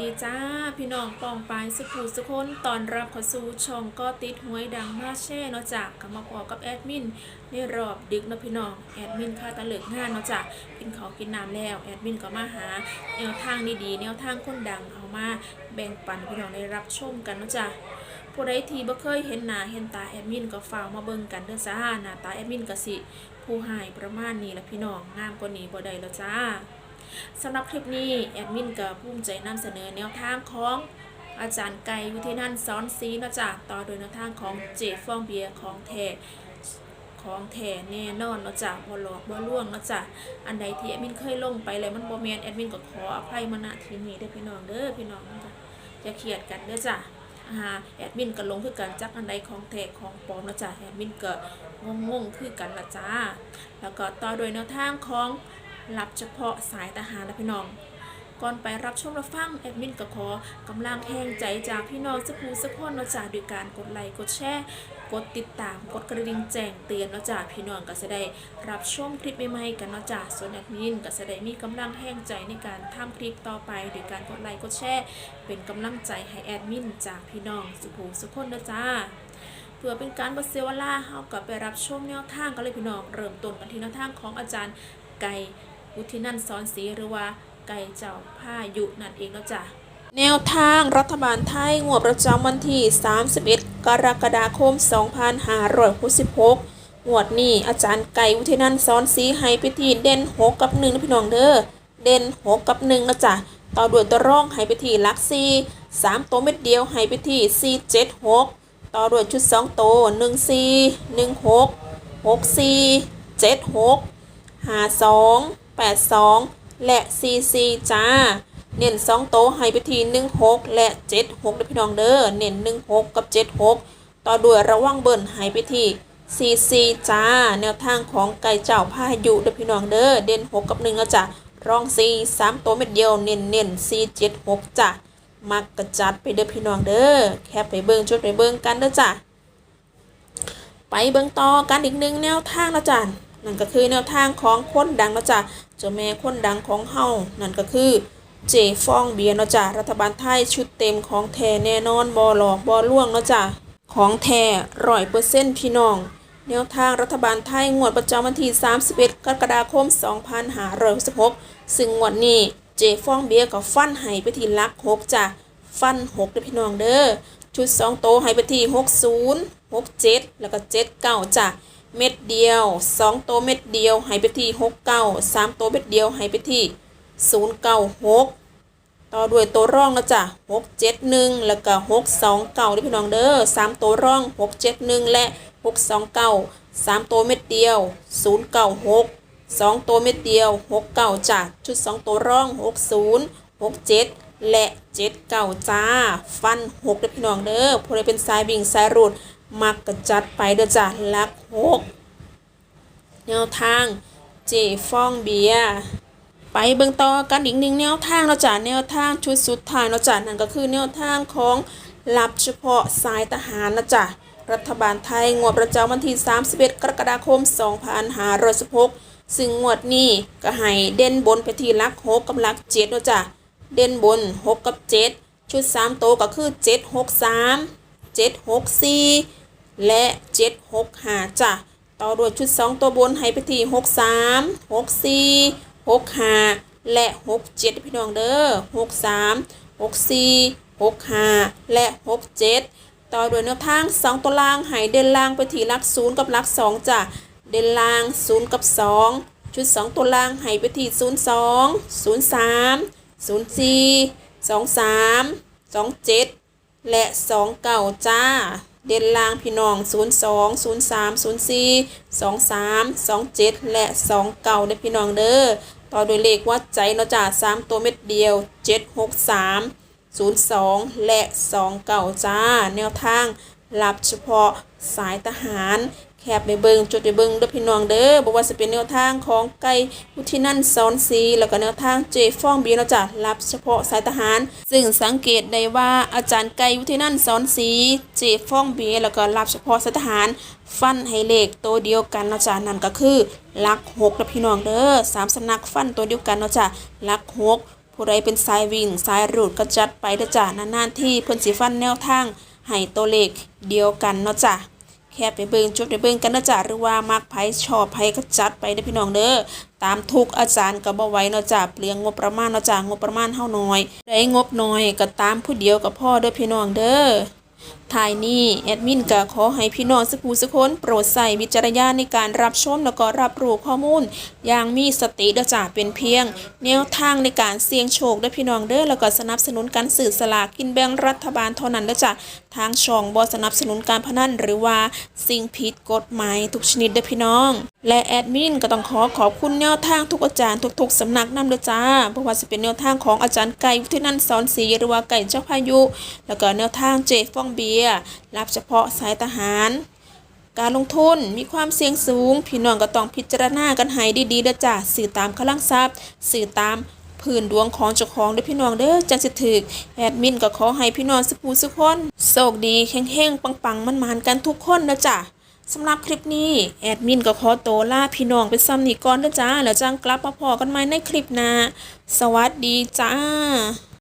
ดีจ้า พี่น้องปองปายสุภูสุคนตอนรับเข้าสู่ช่องก็ติดหวยดังมาแช่เนาะจากกลับมาพอกับแอดมินในรอบดึกเนาะพี่น้องแอดมินค่าตะเลิกงานเนาะจ้ะกินข้าวกินน้ำแล้วแอดมินก็มาหาแนวทางดีๆแนวทางคนดังเอามาแบ่งปันพี่น้องได้รับชมกันเนาะจ้ะผู้ใดที่บ่เคยเห็นหน้าเห็นตาแอดมินก็ฝากมาเบิ่งกันเด้อจ้าหน้าตาแอดมินก็สิผู้หายประมาณนี้ละพี่น้องงามกว่านี้บ่ได้แล้วจ้า สำหรับคลิปนี้แอดมินก็ภูมิใจนำเสนอแนวทางของอาจารย์ไก่วิทยนันท์สอนซีนะจากต่อโดยแนวทางของเจฟองเบียร์ของแท้ของแท้แน่นอนเนาะจ้ะบ่หลอกบ่ล่วงเนาะจ้ะอันใดที่แอดมินเคยลงไปแล้วมันบ่แมนแอดมินก็ขออภัยมาณทีนี้เด้อพี่น้องเด้อพี่น้องนะจ้ะอย่าเครียดกันเด้อจ้ะอ่าแอดมินก็ลงคือกันจักอันใดของแท้ของปลอมเนาะจ้ะแอดมินก็งงๆคือกันละจ้าแล้วก็ต่อโดยแนวทางของ รับเฉพาะสายทหารและพี่น้อง ก่อนไปรับชมรับฟังแอดมินก็ขอกำลังแห่งใจจากพี่น้องสักผู้สักคนเนาะจากด้วยการกดไลค์กดแชร์กดติดตามกดกระดิ่งแจ้งเตือนเนาะจากพี่น้องก็จะได้รับชมคลิปใหม่ๆกันเนาะจากส่วนแอดมินก็จะได้มีกำลังแห่งใจในการทำคลิปต่อไปด้วยการกดไลค์กดแชร์เป็นกำลังใจให้แอดมินจากพี่น้องสุภูสุกคนนะจ้าเพื่อเป็นการบเซวลาเฮาก็ไปรับชมแนวทางกันเลยพี่น้องเริ่มต้นกันที่แนวทางของอาจารย์ไก่ วุฒินันท์สอนศรีหรือว่าไก่เจ้าผ้ายุนั่นเองแล้วจ้ะแนวทางรัฐบาลไทยงวดประจำวันที่ 31 กรกฎาคม 2566งวดนี้อาจารย์ไก่วุฒินันท์สอนศรีให้ไปที่เด่น6กับ1นะพี่น้องเด้อเด่น6กับ1นะจ๊ะต่อด้วยตัวร่องให้ไปที่หลัก4 3ตัวเม็ดเดียวให้ไปที่4 7 6 ต่อด้วยชุด 2 ตัว1 4 1 6 6 4 7 6 5 2 8 2 และ4 4จ้า เน้น2โตให้ไปที่1 6 และ 7 6เด้อพี่น้องเด้อเน้น1 6 กับ 7 6 ต่อด้วยระวังเบิ่นให้ไปที่4 4จ้า แนวทางของไก่เจ้าพายุเด้อพี่น้องเด้อเด่น6 กับ1แล้วจ้ะรอง4 3ตัวเม็ดเดียวเน้นเน้น4 7 6จ้ะมักกระจัดไปเด้อพี่น้องเด้อแคปไปเบิ่งจดไปเบิ่งกันเด้อจ้ะไปเบิ่งต่อกันอีกหนึ่งแนวทางแล้วจ้ะ นั่นก็คือแนวทางของคนดังแล้วจ้ะเจ้าแม่คนดังของเฮานั่นก็คือเจฟองเบียร์เนาะจ้ะรัฐบาลไทยชุดเต็มของแท้แน่นอนบ่หลอกบ่ล่วงเนาะจ้ะของแท้ร้อยเปอร์เซ็นต์พี่น้องแนวทางรัฐบาลไทยงวดประจำวันที่ 31 กรกฎาคม 2566 ซึ่งงวดนี้เจฟองเบียร์ก็ฟันให้ไปที่ลัก6จ้ะฟัน6เด้อพี่น้องเด้อชุด2โตวให้ไปที่60 67 แล้วก็79จ้ะ เม็ดเดียว 2 โตวเม็ดเดียวให้ไปที่69 3 โตวเม็ดเดียวให้ไปที่ 096 ต่อด้วยตัวร่องนะจ๊ะ671 แล้วก็ 629เด้อพี่น้องเด้อ3ตัวร่อง 671 และ 629 3 ตัวเม็ดเดียว 096 2 ตัวเม็ดเดียว 69จ้ะชุด 2 ตัวร่อง 60 67 และ 79จ้า ฟัน6เด้อพี่น้องเด้อผู้ใดเป็นสายบิ่งสายรูด มักกระจัดไปเด้อจ้ะลัก6แนวทางเจฟองเบียไปเบิ่งต่อกันอีกหนึ่งแนวทางเนาะจ้ะแนวทางชุดสุดท้ายเนาะจ้ะนั่นก็คือแนวทางของรับเฉพาะสายทหารนะจ้ะรัฐบาลไทยงวดประจำวันที่ 31 กรกฎาคม 2516 ซึ่งงวดนี้ก็ให้เด่นบนไปที่ลัก6กับลัก7เนาะจ้ะเด่นบน 6 กับ 7 ชุด 3 โตก็คือ 763 764 และ 765จ้ะต่อด้วยชุด 2 ตัวบนให้ไปที่ 63 64 65 และ 67 พี่น้องเด้อ63 64 65 และ 67 ต่อด้วยแนวทาง 2 ตัวล่างให้เด่นล่างไปที่ลัก0กับลัก2จ้ะเด่นล่าง 0 กับ 2 ชุด 2 ตัวล่างให้ไปที่ 02 03 04 23 27 และ29จ้า เด่นล่างพี่น้อง 02 03 04 23 27 และ29เด้พี่น้องเด้อต่อด้วยเลขวัดใจเนาะจ้า3ตัวเม็ดเดียว 763 02 และ29จ้า แนวทางรับเฉพาะสายทหาร แคบไปเบิงจดไปเบิงเด้อพี่น้องเด้อบอกว่าจะเป็นแนวทางของไก่วุฒินันท์สอนซีแล้วก็แนวทางเจฟองบีเนาะจ้ะรับเฉพาะสายทหาร ซึ่งสังเกตได้ว่าอาจารย์ไก่วุฒินันท์สอนซีเจฟองบีแล้วก็รับเฉพาะสายทหาร ฟันให้เลขตัวเดียวกันเนาะจ้ะนั่นก็คือลักหกนะพี่น้องเด้อสามสำนักฟันตัวเดียวกันเนาะจ้ะลักหกผู้ใดเป็นสายวิ่งสายรูดก็จัดไปเด้อจ้ะนานๆที่เพิ่นสิฟันแนวทางให้ตัวเลขเดียวกันเนาะจ้ะ แค่ไปเบิ่งจดไปเบิ่งกันนะจ๊ะหรือว่ามักไผชอบไผก็จัดไปเด้อพี่น้องเด้อตามทุกอาจารย์ก็บ่ไหวเนาะจ้ะเปลืองงบประมาณเนาะจ้ะงบประมาณเฮาน้อยได้งบน้อยก็ตามผู้เดียวกับพ่อเด้อพี่น้องเด้อ ทายนี้แอดมินก็ขอให้พี่น้องสักผู้สักคนโปรดใส่วิจารณญาณในการรับชมแล้วก็รับรู้ข้อมูล อย่างมีสติเด้อจ้ะเป็นเพียง แนวทางในการเสี่ยงโชคด้อพี่น้องเด้อแล้วก็สนับสนุนการสื่อสลากกินแบ่งรัฐบาลเท่านั้นเด้อจ้ะทางช่องบ่สนับสนุนการพนันหรือว่าสิ่งผิดกฎหมายทุกชนิดเด้อพี่น้อง และแอดมินก็ต้องขอขอบคุณแนวทางทุกอาจารย์ทุกๆสำนักนำเด้อจ้าเพราะว่าจะเป็นแนวทางของอาจารย์ไก่วุฒินันท์สอนศรีหรือว่าไก่เจ้าพายุ แล้วก็แนวทางเจฟองบีย รับเฉพาะสายทหาร การลงทุนมีความเสี่ยงสูง พี่น้องก็ต้องพิจารณากันให้ดีๆเด้อจ้าสื่อตามกำลังทรัพย์ สื่อตามพื้นดวงของเจ้าของเด้อพี่น้องเด้อจังสิถึกแอดมินก็ขอให้พี่น้องสุภูสุคนโชคดีเฮงๆปังๆมันๆกันทุกคนนะจ้ะสำหรับคลิปนี้ แอดมินก็ขอโตวลาพี่น้องไปซ้ำนี่ก่อนเด้อจ้าแล้วจังกลับมาพอกันใหม่ในคลิปหน้าสวัสดีจ้า